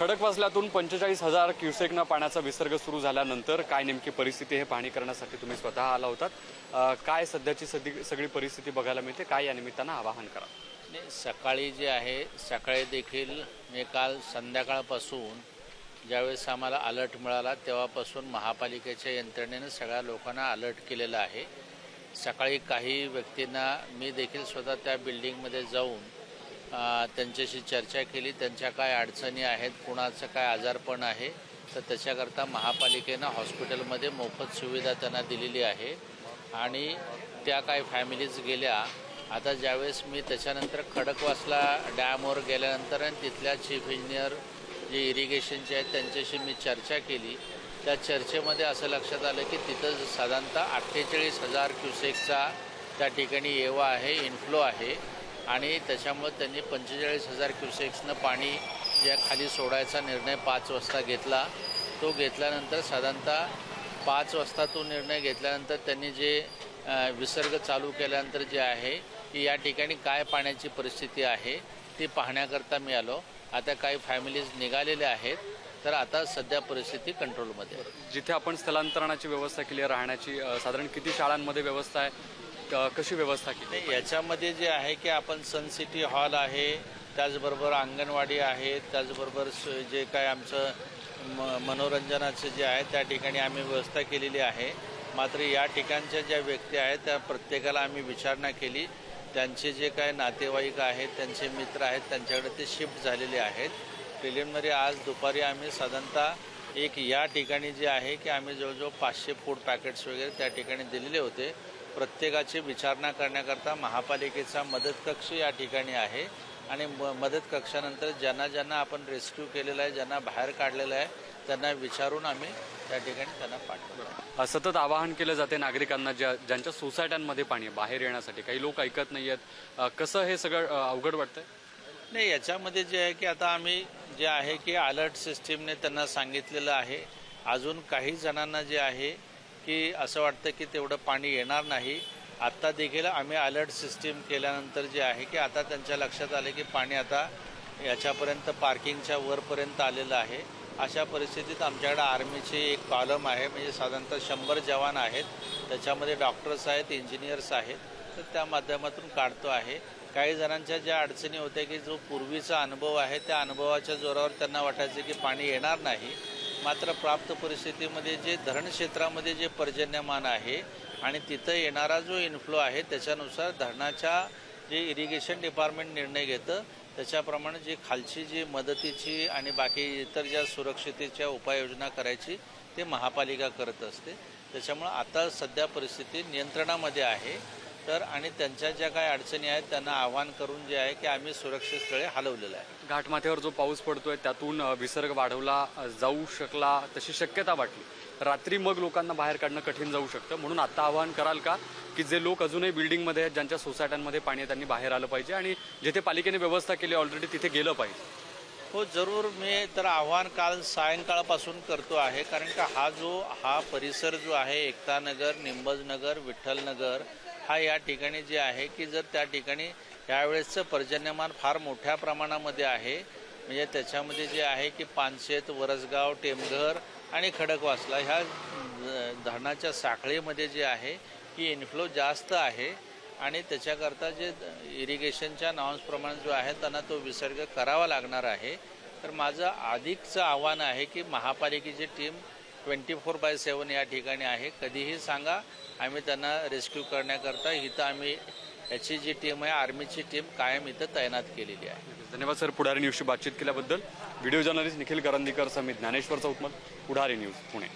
खडकवासल्यातून पंचेचाळीस हजार क्युसेकनं पाण्याचा विसर्ग सुरू झाल्यानंतर काय नेमकी परिस्थिती हे पाहणी करण्यासाठी तुम्ही स्वतः आला होतात. काय सध्याची सदी सगळी परिस्थिती बघायला मिळते? काय या निमित्तानं आवाहन करा. सकाळी जे आहे सकाळी देखील मी काल संध्याकाळपासून ज्यावेळेस आम्हाला अलर्ट मिळाला तेव्हापासून महापालिकेच्या यंत्रणेनं सगळ्या लोकांना अलर्ट केलेलं आहे. सकाळी काही व्यक्तींना मी देखील स्वतः त्या बिल्डिंगमध्ये जाऊन त्यांच्याशी चर्चा केली. त्यांच्या काय अडचणी आहेत कुणाचं काय आजारपण आहे तर त्याच्याकरता महापालिकेनं हॉस्पिटलमध्ये मोफत सुविधा त्यांना दिलेली आहे. आणि त्या काय फॅमिलीज गेल्या. आता ज्यावेळेस मी त्याच्यानंतर खडकवासला डॅमवर गेल्यानंतर आणि तिथल्या चीफ इंजिनियर जे इरिगेशनचे आहेत त्यांच्याशी मी चर्चा केली. त्या चर्चेमध्ये असं लक्षात आलं की तिथं साधारणतः अठ्ठेचाळीस हजार क्युसेकचा त्या ठिकाणी येवा आहे इन्फ्लो आहे. आणि त्याच्यामुळं त्यांनी पंचेचाळीस हजार क्युसेक्सनं पाणी ज्या खाली सोडायचा निर्णय पाच वाजता घेतला. तो घेतल्यानंतर साधारणतः पाच वाजता तो निर्णय घेतल्यानंतर त्यांनी जे विसर्ग चालू केल्यानंतर जे आहे की या ठिकाणी काय पाण्याची परिस्थिती आहे ती पाहण्याकरता मी आलो. आता काही फॅमिलीज निघालेल्या आहेत तर आता सध्या परिस्थिती कंट्रोलमध्ये जिथे आपण स्थलांतरणाची व्यवस्था केली राहण्याची साधारण किती शाळांमध्ये व्यवस्था आहे? कशी व्यवस्था केली? नाही याच्यामध्ये जे आहे की आपण सन सिटी हॉल आहे त्याचबरोबर अंगणवाडी आहे त्याचबरोबर स- जे काय आमचं म मनोरंजनाचं जे आहे त्या ठिकाणी आम्ही व्यवस्था केलेली आहे. मात्र या ठिकाणच्या ज्या व्यक्ती आहेत त्या प्रत्येकाला आम्ही विचारणा केली. त्यांचे जे काय नातेवाईक आहेत त्यांचे मित्र आहेत त्यांच्याकडे ते शिफ्ट झालेले आहेत. प्रिलिमनरी आज दुपारी आम्ही साधारणतः एक या ठिकाणी जे आहे की आम्ही जवळजवळ पाचशे फूड पॅकेट्स वगैरे त्या ठिकाणी दिलेले होते. प्रत्येकाची विचारणा करण्याकरता महापालिकेचा मदत कक्ष या ठिकाणी आहे. आणि म मदत कक्षानंतर ज्यांना ज्यांना आपण रेस्क्यू केलेलं आहे ज्यांना बाहेर काढलेलं आहे त्यांना विचारून आम्ही त्या ठिकाणी त्यांना पाठवलं अ, सतत आवाहन केलं जाते नागरिकांना ज्या ज्यांच्या सोसायट्यांमध्ये पाणी बाहेर येण्यासाठी. काही लोक ऐकत नाही आहेत. कसं हे सगळं अवघड वाटतंय? नाही याच्यामध्ये जे आहे की आता आम्ही जे आहे की अलर्ट सिस्टीमने त्यांना सांगितलेलं आहे. अजून काही जणांना जे आहे की असं वाटतं की तेवढं पाणी येणार नाही. आत्ता देखील आम्ही अलर्ट सिस्टीम केल्यानंतर जे आहे की आता त्यांच्या लक्षात आले की पाणी आता याच्यापर्यंत पार्किंगच्या वरपर्यंत आलेलं आहे. अशा परिस्थितीत आमच्याकडे आर्मीचे एक कॉलम आहे म्हणजे साधारणतः शंभर जवान आहेत. त्याच्यामध्ये डॉक्टर्स आहेत इंजिनियर्स आहेत. तर त्या माध्यमातून काढतो आहे. काही जणांच्या ज्या अडचणी होत्या की जो पूर्वीचा अनुभव आहे त्या अनुभवाच्या जोरावर त्यांना वाटायचं की पाणी येणार नाही. मात्र प्राप्त परिस्थितीमध्ये जे धरण क्षेत्रामध्ये जे पर्जन्यमान आहे आणि तिथं येणारा जो इन्फ्लो आहे त्याच्यानुसार धरणाच्या जे इरिगेशन डिपार्टमेंट निर्णय घेतं त्याच्याप्रमाणे जी खालची जी मदतीची आणि बाकी इतर ज्या सुरक्षितेच्या उपाययोजना करायची ते महापालिका करत असते. त्याच्यामुळं आता सध्या परिस्थिती नियंत्रणामध्ये आहे. तर आणि त्यांच्या ज्या काही अडचणी आहेत त्यांना आवाहन करून जे आहे की आम्ही सुरक्षित स्थळे हलवलेलं आहे. घाटमाथ्यावर जो पाऊस पडतोय त्यातून विसर्ग वाढवला जाऊ शकला तशी शक्यता वाटली. रात्री मग लोकांना बाहेर काढणं कठीण जाऊ शकतं. म्हणून आता आवाहन कराल का? की जे लोक अजूनही बिल्डिंगमध्ये आहेत ज्यांच्या सोसायट्यांमध्ये पाणी आहे त्यांनी बाहेर आलं पाहिजे आणि जिथे पालिकेने व्यवस्था केली ऑलरेडी तिथे गेलं पाहिजे. हो जरूर मी तर आव्हान काल सायंकाळपासून करतो आहे. कारण का हा जो हा परिसर जो आहे एकतानगर निंबजनगर विठ्ठलनगर हा या ठिकाणी जे आहे की जर त्या ठिकाणी यावेळेसचं पर्जन्यमान फार मोठ्या प्रमाणामध्ये आहे म्हणजे त्याच्यामध्ये जे आहे की पानशेत वरसगाव टेमघर आणि खडकवासला ह्या धरणाच्या साखळीमध्ये जे आहे की इन्फ्लो जास्त आहे आणि त्याच्याकरता जे इरिगेशनच्या नॉन्सप्रमाणे जो आहे त्यांना तो विसर्ग करावा लागणार आहे. तर माझं अधिकचं आव्हान आहे की महापालिकेची team twenty four by seven या ठिकाणी आहे. कधीही सांगा आम्ही त्यांना रेस्क्यू करण्याकरता इथं आम्ही याची जी टीम आहे आर्मीची टीम कायम इथं तैनात केलेली आहे. धन्यवाद सर पुढारी न्यूजशी बातचीत केल्याबद्दल. Video journalist Nikhil Karandikar Samit Dnyaneshwar Chautmal Pudhari news Pune.